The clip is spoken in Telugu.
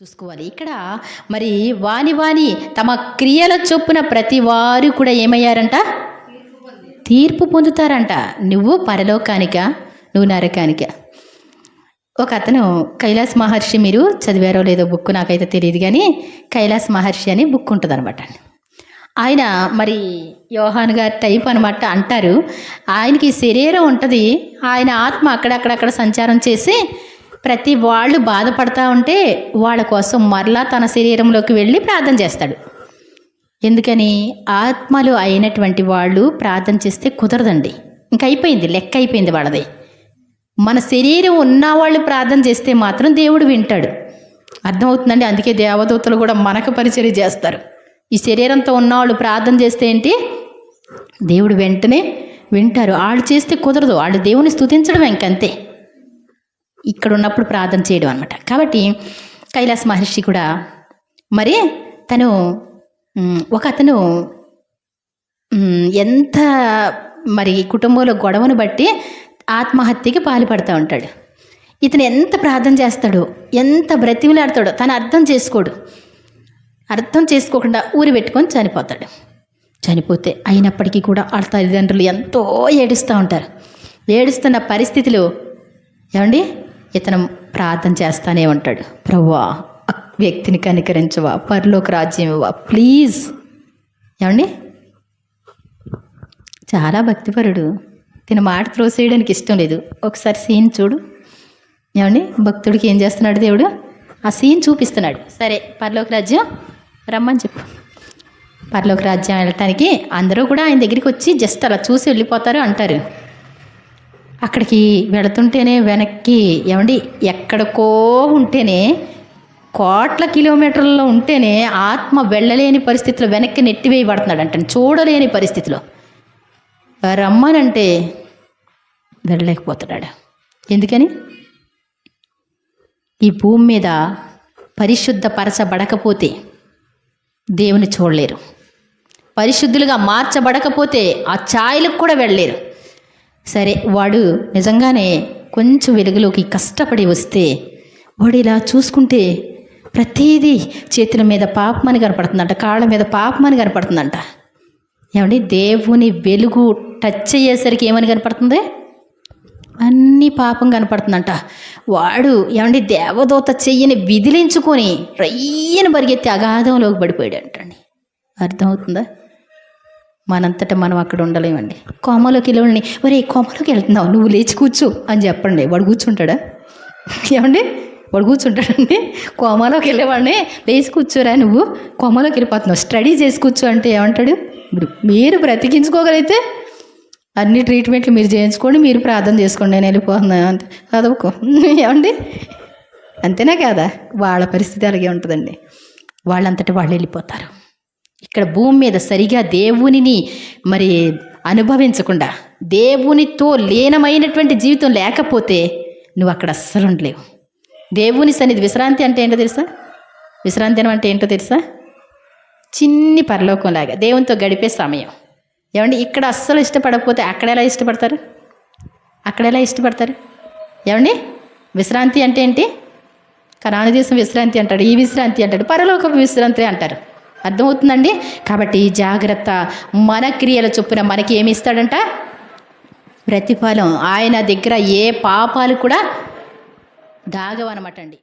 చూసుకోవాలి. ఇక్కడ మరి వాని వాని తమ క్రియల చొప్పున ప్రతి వారు కూడా ఏమయ్యారంట? తీర్పు పొందుతారంట. నువ్వు పరలోకానిక నువ్వు నరకానిక. ఒక అతను కైలాస్ మహర్షి మీరు చదివారో లేదో బుక్ నాకైతే తెలియదు కానీ కైలాస్ మహర్షి అని బుక్ ఉంటుంది అనమాట ఆయన మరి యోహాన్ గారి టైప్ అనమాట అంటారు. ఆయనకి శరీరం ఉంటుంది. ఆయన ఆత్మ అక్కడక్కడక్కడ సంచారం చేసి ప్రతి వాళ్ళు బాధపడతా ఉంటే వాళ్ళ కోసం మరలా తన శరీరంలోకి వెళ్ళి ప్రార్థన చేస్తాడు. ఎందుకని? ఆత్మలు అయినటువంటి వాళ్ళు ప్రార్థన చేస్తే కుదరదండి. ఇంక అయిపోయింది లెక్క అయిపోయింది వాళ్ళది. మన శరీరం ఉన్నవాళ్ళు ప్రార్థన చేస్తే మాత్రం దేవుడు వింటాడు. అర్థమవుతుందండి? అందుకే దేవదూతలు కూడా మనకు పరిచర్య చేస్తారు. ఈ శరీరంతో ఉన్నవాళ్ళు ప్రార్థన చేస్తే ఏంటి? దేవుడు వెంటనే వింటారు. వాళ్ళు చేస్తే కుదరదు. వాళ్ళు దేవుని స్థుతించడం ఇంకంతే. ఇక్కడ ఉన్నప్పుడు ప్రార్థన చేయడం అనమాట కాబట్టి కైలాస మహర్షి కూడా మరి తను ఒక అతను ఎంత మరి కుటుంబంలో గొడవను బట్టి ఆత్మహత్యకి పాల్పడుతూ ఉంటాడు. ఇతను ఎంత ప్రార్థన చేస్తాడో ఎంత బ్రతిమలాడతాడో తను అర్థం చేసుకోడు. అర్థం చేసుకోకుండా ఊరి పెట్టుకొని చనిపోతాడు. చనిపోతే అయినప్పటికీ కూడా వాళ్ళ తల్లిదండ్రులు ఎంతో ఏడుస్తూ ఉంటారు. ఏడుస్తున్న పరిస్థితిలో ఏమండి? ఇతను ప్రార్థన చేస్తానే ఉంటాడు. ప్రవ్వా వ్యక్తిని కనికరించవా పరలోక రాజ్యం ఇవ్వవా ప్లీజ్. ఏమండి? చాలా భక్తిపరుడు. తిన మాట త్రోసేయడానికి ఇష్టం లేదు. ఒకసారి సీన్ చూడు. ఏమండి? భక్తుడికి ఏం చేస్తున్నాడు దేవుడు? ఆ సీన్ చూపిస్తున్నాడు. సరే పరలోక రాజ్యం రమ్మని చెప్పు. పరలోక రాజ్యం వెళ్ళటానికి అందరూ కూడా ఆయన దగ్గరికి వచ్చి జస్ట్ అలా చూసి వెళ్ళిపోతారు అంటారు. అక్కడికి వెళుతుంటేనే వెనక్కి ఏమండి ఎక్కడికో ఉంటేనే కోట్ల కిలోమీటర్లలో ఉంటేనే ఆత్మ వెళ్ళలేని పరిస్థితిలో వెనక్కి నెట్టివేయబడుతున్నాడు అంటే చూడలేని పరిస్థితిలో. రమ్మనంటే వెళ్ళలేకపోతున్నాడు. ఎందుకని? ఈ భూమి మీద పరిశుద్ధపరచబడకపోతే దేవుని చూడలేరు. పరిశుద్ధులుగా మార్చబడకపోతే ఆ ఛాయలకు కూడా వెళ్ళలేరు. సరే వాడు నిజంగానే కొంచెం వెలుగులోకి కష్టపడి వస్తే వాడు ఇలా చూసుకుంటే ప్రతిదీ చేతుల మీద పాపమని కనపడుతుందంట కాళ్ళ మీద పాపమని కనపడుతుందంట. ఏమండి దేవుని వెలుగు టచ్ అయ్యేసరికి ఏమని కనపడుతుంది? అన్నీ పాపం కనపడుతుందంట. వాడు ఏమండి దేవదూత చెయ్యిని విదిలించుకొని రయ్యను పరిగెత్తి అగాధంలోకి పడిపోయాడు అంటండి అర్థమవుతుందా? మనంతట మనం అక్కడ ఉండలేమండి. కోమలోకి వెళ్ళి ఒరే కోమలోకి వెళ్తున్నావు నువ్వు లేచి కూర్చో అని చెప్పండి. వాడు కూర్చుంటాడా? ఏమండి? వాడు కూర్చుంటాడండి. కోమలోకి వెళ్ళేవాడిని లేచి కూర్చోరా నువ్వు కోమలోకి వెళ్ళిపోతున్నావు స్టడీ చేసి కూర్చో అంటే ఏమంటాడు? ఇప్పుడు మీరు బ్రతికించుకోగలిగితే అన్ని ట్రీట్మెంట్లు మీరు చేయించుకోండి మీరు ప్రార్థన చేసుకోండి నేను వెళ్ళిపోతున్నాను అంతే చదువుకో ఏమండి? అంతేనా కదా? వాళ్ళ పరిస్థితి అలాగే ఉంటుందండి. వాళ్ళంతటి వాళ్ళు వెళ్ళిపోతారు. ఇక్కడ భూమి మీద సరిగా దేవునిని మరి అనుభవించకుండా దేవునితో లీనమైనటువంటి జీవితం లేకపోతే నువ్వు అక్కడ అస్సలు ఉండలేవు. దేవుని సన్నిధి విశ్రాంతి అంటే ఏంటో తెలుసా? విశ్రాంతి అంటే ఏంటో తెలుసా? చిన్ని పరలోకంలాగా దేవునితో గడిపే సమయం. ఏమండి ఇక్కడ అస్సలు ఇష్టపడకపోతే అక్కడ ఎలా ఇష్టపడతారు? అక్కడ ఎలా ఇష్టపడతారు? ఏమండి విశ్రాంతి అంటే ఏంటి? కనాను దేశం విశ్రాంతి అంటాడు ఈ విశ్రాంతి అంటాడు పరలోక విశ్రాంతి అంటారు. అర్థమవుతుందండి? కాబట్టి జాగ్రత్త మన క్రియల చొప్పున మనకి ఏమి ఇస్తాడంట? ప్రతిఫలం. ఆయన దగ్గర ఏ పాపాలు కూడా దాగవనమాట అండి